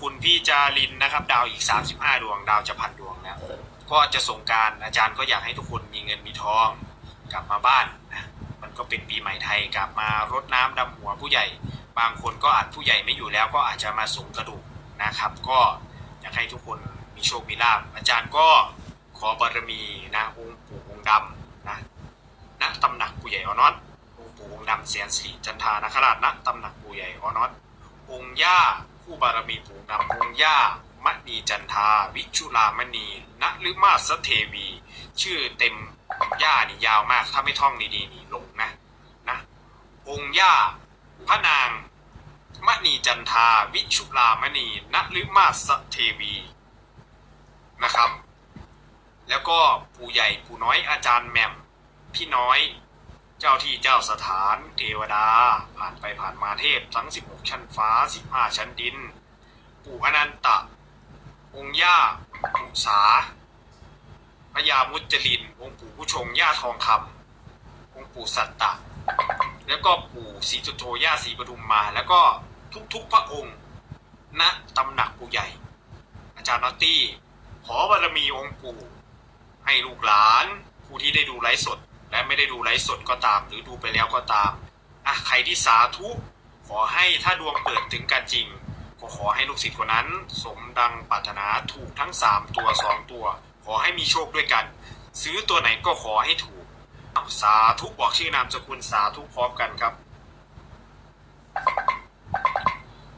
คุณพี่จารินนะครับ ดาวอีก 35 ดวง ดาวจะพันดวงแล้วก็จะส่งกรารอาจารย์ก็อยากให้ทุกคนมีเงินมีทอง กลับมาบ้านนะมันก็เป็นปีใหม่ไทยกลับมารดน้ำดำหัวผู้ใหญ่ บางคนก็อาจผู้ใหญ่ไม่อยู่แล้วก็อาจจะมาส่งกระดูกนะครับ ก็อยากให้ทุกคนมีโชคมีลาภอาจารย์ก็ขอบารมีนะองค์ปู่องค์ดำนะณตำหนักปู่ใหญ่ออนอตองค์ปู่องค์ดำเสียนสีจันทานาคราชณตำหนักปู่ใหญ่ออนอตองค์ย่า ผู้บารมีปู่องค์ดำองค์ย่ามณีจันทา วิชุลามณีณฤมาสเทวี ชื่อเต็มย่านี่ยาวมาก ถ้าไม่ท่องดีๆนี่หลงนะนะ องค์ย่าพระนางมณีจันทา วิชุลามณีณฤมาสเทวีนะครับ แล้วก็ปู่ใหญ่ปู่น้อยอาจารย์แหม่มพี่น้อย เจ้าที่เจ้าสถาน เทวดา ผ่านไปผ่านมาเทพทั้ง 16 ชั้นฟ้า 15 ชั้นดิน ปู่อนันตะ องค์ย่าปุษาพญามุจลิน องค์ปู่ผู้ชงย่าทองคำองค์ปู่สัตตะ แล้วก็ปู่ศรีจุโธย่าศรีปทุมมา แล้วก็ทุกๆพระองค์ ณตำหนักปู่ใหญ่ อาจารย์นอตตี้ ขอบารมีองค์ปู่ ให้ลูกหลาน ผู้ที่ได้ดูไลฟ์สด และไม่ได้ดูไลฟ์สดก็ตาม หรือดูไปแล้วก็ตามอะใครที่สาธุขอให้ถ้าดวงเปิดถึงกันจริง ก็ขอให้ลูกศิษย์คนนั้น สมดังปรารถนาถูกทั้ง 3 ตัว 2 ตัว ขอให้มีโชคด้วยกัน ซื้อตัวไหนก็ขอให้ถูกสาธุบอกชื่อนามสกุลสาธุพร้อมกันครับ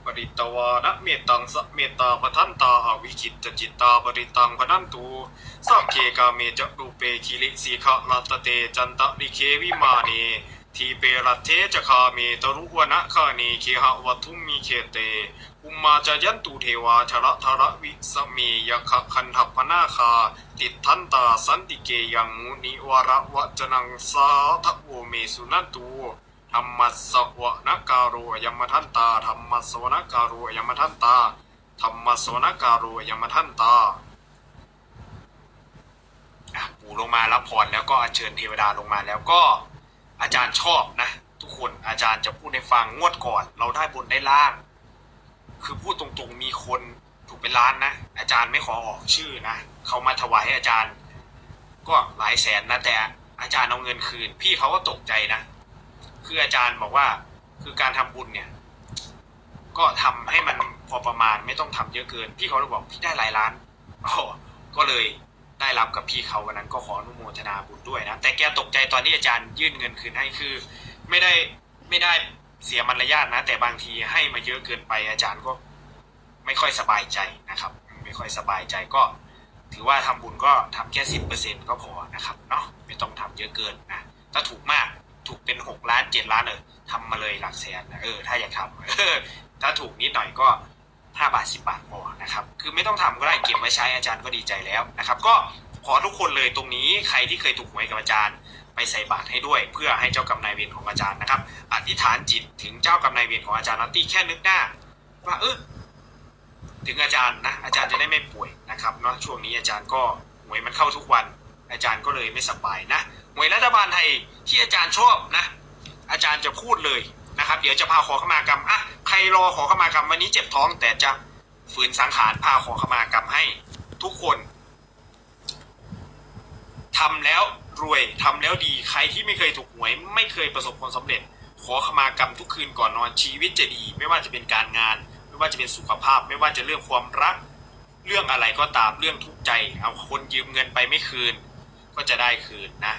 ป ริตวานะเมตตังสะเมตตาปทันตาอวิจิตจจิตตาปริตังพนันตูสัพเคกาเมจะรูเปคิริสีขะลัตเตจันตะลิเควิมาเนทีเปรัตเทจะคาเมตรุวนะคาเนเคหะวัตุมมีเคเตอุมมาจะยันตุเทวาชระทระวิสเมยคะคันทัพพนาคา ติดทันตาสันติเกยังมุนิวระวจนังสาทะโวเมสุนันตู ธรรมสวนการุยมทันตาธรรมสวนการุยมทันตาธรรมสวนการุยมทันตาปู่ลงมารับพรแล้วก็อัญเชิญเทวดาลงมาแล้วก็อาจารย์ชอบนะ ทุกคนอาจารย์จะพูดให้ฟังงวดก่อน เราได้บนได้ล่าง คือพูดตรงๆมีคนถูกเป็นล้านนะ อาจารย์ไม่ขอออกชื่อนะเขามาถวายให้อาจารย์ ก็หลายแสนนะแต่อาจารย์เอาเงินคืน พี่เขาก็ตกใจนะ คืออาจารย์บอกว่าคือการทำบุญเนี่ย ก็ทำให้มันพอประมาณไม่ต้องทำเยอะเกิน พี่เขาเลยบอกพี่ได้หลายล้านอ๋อก็เลยได้รับกับพี่เขาวันนั้นก็ขออนุโมทนาบุญด้วยนะ แต่แกตกใจตอนที่อาจารย์ยื่นเงินคืนให้คือ ไม่ได้ไม่ได้เสียมารยาทนะ แต่บางทีให้มาเยอะเกินไปอาจารย์ก็ ไม่ค่อยสบายใจนะครับ ไม่ค่อยสบายใจก็ ถือว่าทำบุญก็ทำแค่สิบเปอร์เซ็นก็พอนะครับเนาะไม่ต้องทำเยอะเกินนะถ้าถูกมาก ถูกเป็นหกล้านเจ็ดล้านเออทำมาเลยหลักแสนนะเออถ้าอยากทำเออถ้าถูกนิดหน่อยก็ห้าบาทสิบาทพอนะครับคือไม่ต้องทำก็ได้เก็บไว้ใช้อาจารย์ก็ดีใจแล้วนะครับก็ขอทุกคนเลยตรงนี้ใครที่เคยถูกหวยกับอาจารย์ ไปใส่บาตรให้ด้วย เพื่อให้เจ้ากรรมนายเวรของอาจารย์นะครับอธิษฐานจิตถึงเจ้ากรรมนายเวรของอาจารย์นัตตี้แค่นึกหน้าว่าเออถึงอาจารย์นะอาจารย์จะได้ไม่ป่วยนะครับเนาะช่วงนี้อาจารย์ก็หวยมันเข้าทุกวัน อาจารย์ก็เลยไม่สบายนะ วยรัฐบาลไทยที่อาจารย์ชอบนะ อาจารย์จะพูดเลยนะครับ เดี๋ยวจะพาขอขมากรรมอะใครรอขอขมากรรมวันนี้เจ็บท้อง แต่จะฝืนสังขารพาขอขมากรรมให้ทุกคนทำแล้วรวยทำแล้วดีใครที่ไม่เคยถูกหวย ไม่เคยประสบความสำเร็จ ขอขมากรรมทุกคืนก่อนนอนชีวิตจะดี ไม่ว่าจะเป็นการงาน ไม่ว่าจะเป็นสุขภาพ ไม่ว่าจะเรื่องความรัก เรื่องอะไรก็ตามเรื่องทุกข์ใจ เอาคนยืมเงินไปไม่คืน ก็จะได้คืนนะ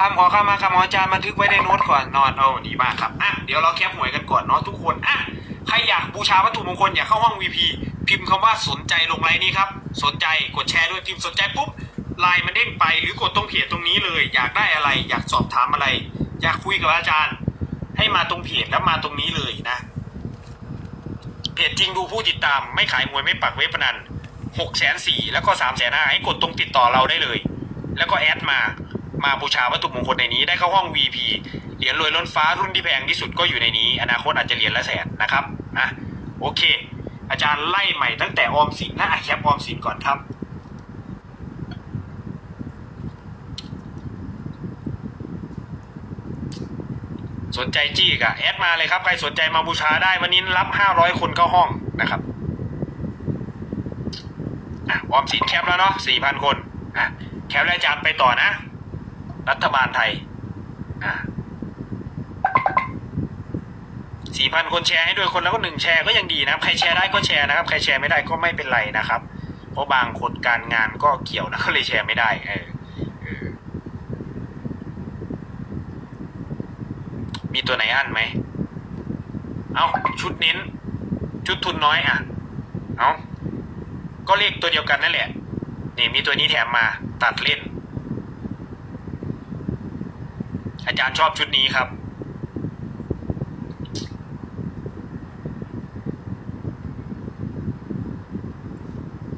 คำขอเข้ามาคำขออาจารย์บันทึกไว้ในโน้ตก่อนนอนโอ้ดีมากครับอะเดี๋ยวเราแคปหวยกันก่อนเนาะทุกคนอะใครอยากบูชาวัตถุมงคลอยากเข้าห้อง VP พิมพ์คำว่าสนใจลงไลน์นี้ครับ สนใจกดแชร์ด้วยพิมพ์สนใจปุ๊บไลน์มันเด้งไปหรือกดตรงเพจตรงนี้เลย อยากได้อะไร อยากสอบถามอะไร อยากคุยกับอาจารย์ ให้มาตรงเพจแล้วมาตรงนี้เลยนะเพจจริงดูผู้ติดตาม ไม่ขายมวยไม่ปักเว็บพนันหกแสนสี่แล้วก็สามแสนห้าให้กดตรงติดต่อเราได้เลย แล้วก็แอดมา มาบูชาวัตถุมงคลในนี้ได้เข้าห้อง VP เหรียญรวยล้นฟ้ารุ่นที่แพงที่สุดก็อยู่ในนี้ อนาคตอาจจะเหรียญละแสนนะครับนะโอเค อาจารย์ไล่ใหม่ตั้งแต่ออมสินนะอะแคปออมสินก่อนครับสนใจจี้กะแอดมาเลยครับใครสนใจมาบูชาได้วันนี้รับ 500 คนเข้าห้องนะครับอะออมสินแคปแล้วเนาะสี่พันคนอะแคปแล้วอาจารย์ไปต่อนะ รัฐบาลไทยสี่พันคนแชร์ให้ด้วยคนแล้วก็หนึ่งแชร์ก็ยังดีนะใครแชร์ได้ก็แชร์นะครับ ใครแชร์ไม่ได้ก็ไม่เป็นไรนะครับ เพราะบางคนการงานก็เกี่ยวนะก็เลยแชร์ไม่ได้เออมีตัวไหนอันไหม เอาชุดเน้น ชุดทุนน้อยอะ เอาก็เลขตัวเดียวกันนั่นแหละ นี่มีตัวนี้แถมมาตัดเล่น อาจารย์ชอบชุดนี้ครับ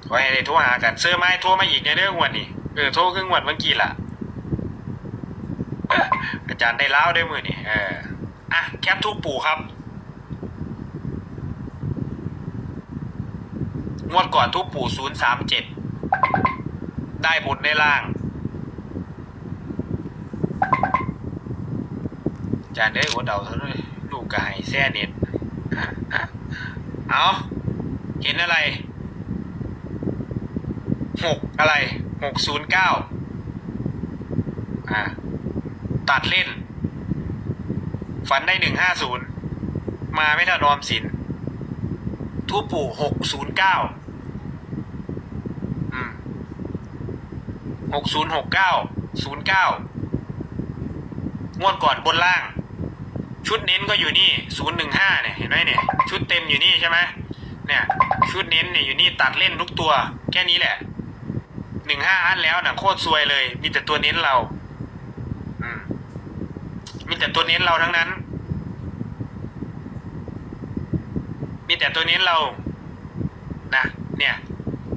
ไว้ให้ได้โทรหากันเสื้อไม้โทรมาอีกในเรื่องวันนี้เออโทรครึ่งวันเมื่อกี้ล่ะอออาจารย์ได้เล่าได้มือนี่เอออะแคปทุกปู่ครับงวดก่อนทุกปู่ศูนย์สามเจ็ดได้บนได้ล่าง อา จารย์ได้หัวเดาเท่านั้นลูกกายแซ่เน็ตเอาเห็นอะไรหกอะไรหกศูนย์เก้าอ่า ตัดเล่น ฝันได้หนึ่งห้าศูนย์มาไม่ทันออมสินทูปปู่หกศูนย์เก้าหกศูนย์หกเก้าศูนย์เก้างวดก่อนบนล่าง ชุดเน้นก็อยู่นี่ศูนย์หนึ่งห้าเนี่ยเห็นไหมเนี่ยชุดเต็มอยู่นี่ใช่ไหมเนี่ยชุดเน้นเนี่ยอยู่นี่ตัดเล่นทุกตัว แค่นี้แหละหนึ่งห้าอันแล้วนะโคตรซวยเลย มีแต่ตัวเน้นเราอืมมีแต่ตัวเน้นเราทั้งนั้น มีแต่ตัวเน้นเรานะเนี่ย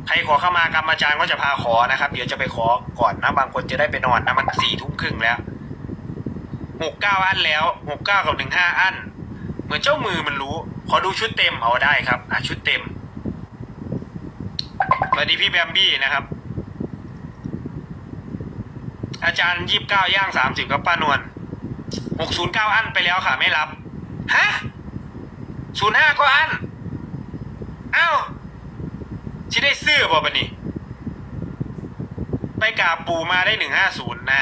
ใครขอเข้ามากรรมอาจารย์ก็จะพาขอนะครับ เดี๋ยวจะไปขอก่อนนะ บางคนจะได้ไปนอนนะ มันสี่ทุ่มครึ่งแล้ว หกเก้าอันแล้วหกเก้ากับหนึ่งห้าอัน เหมือนเจ้ามือมันรู้ ขอดูชุดเต็มเอาได้ครับ อะชุดเต็มสวัสดีพี่แบมบี้นะครับ อาจารย์ยี่สิบเก้าย่างสามสิบกับป้านวลหกศูนย์เก้าอันไปแล้วค่ะไม่รับฮะศูนย์ห้าก็อันอ้าวที่ได้ซื้อบ่ปะนี่ไปกาบปูมาได้หนึ่งห้าศูนย์นะ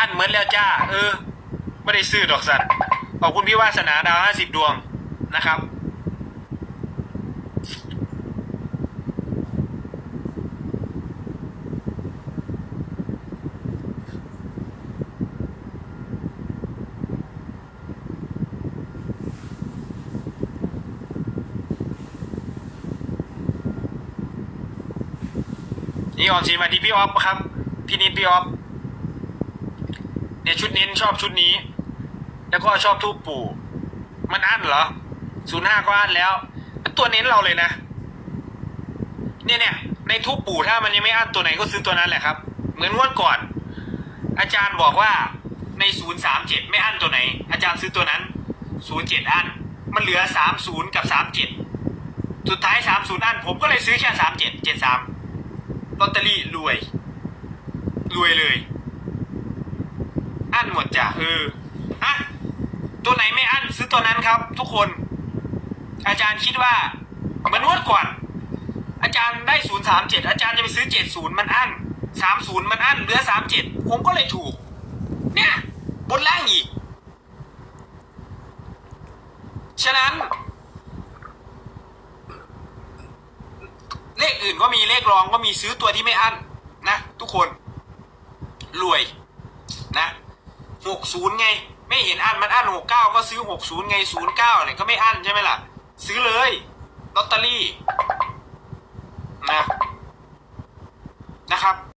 อันเหมือนแล้วจ้า เออไม่ได้ซื้อดอกสันขอบคุณพี่วาสนาดาวห้าสิบดวงนะครับ นี่ออมสินมาที่พี่ออฟครับ พี่นิดพี่ออฟ เนี่ยชุดนี้ชอบชุดนี้ แล้วก็ชอบทูปปู่ มันอั้นเหรอศูนย์ห้าก็อั้นแล้ว ตัวเน้นเราเลยนะ เนี่ยเนี่ยในทูปปู่ถ้ามันยังไม่อั้นตัวไหนก็ซื้อตัวนั้นแหละครับ เหมือนงวดก่อน อาจารย์บอกว่าในศูนย์สามเจ็ดไม่อั้นตัวไหน อาจารย์ซื้อตัวนั้นศูนย์เจ็ดอั้น มันเหลือสามศูนย์กับสามเจ็ดสุดท้ายสามศูนย์อั้นผมก็เลยซื้อแค่สามเจ็ดเจ็ดสามลอตเตอรี่รวย รวยเลย อั้นหมดจ้ะเอออะตัวไหนไม่อั้นซื้อตัวนั้นครับ ทุกคน อาจารย์คิดว่าเหมือนงวดก่อน อาจารย์ได้ศูนย์สามเจ็ดอาจารย์จะไปซื้อเจ็ดศูนย์มันอั้นสามศูนย์มันอั้นเหลือสามเจ็ดผมก็เลยถูก เนี่ยบนล่างอีก ฉะนั้น เลขอื่นก็มีเลขรองก็มีซื้อตัวที่ไม่อั้นนะ ทุกคน รวยนะ หกศูนย์ไง ไม่เห็นอั้นมันอั้นหกเก้าก็ซื้อหกศูนย์ไงศูนย์เก้าเนี่ยก็ไม่อั้นใช่ไหมล่ะ ซื้อเลยลอตเตอรี่นะนะครับ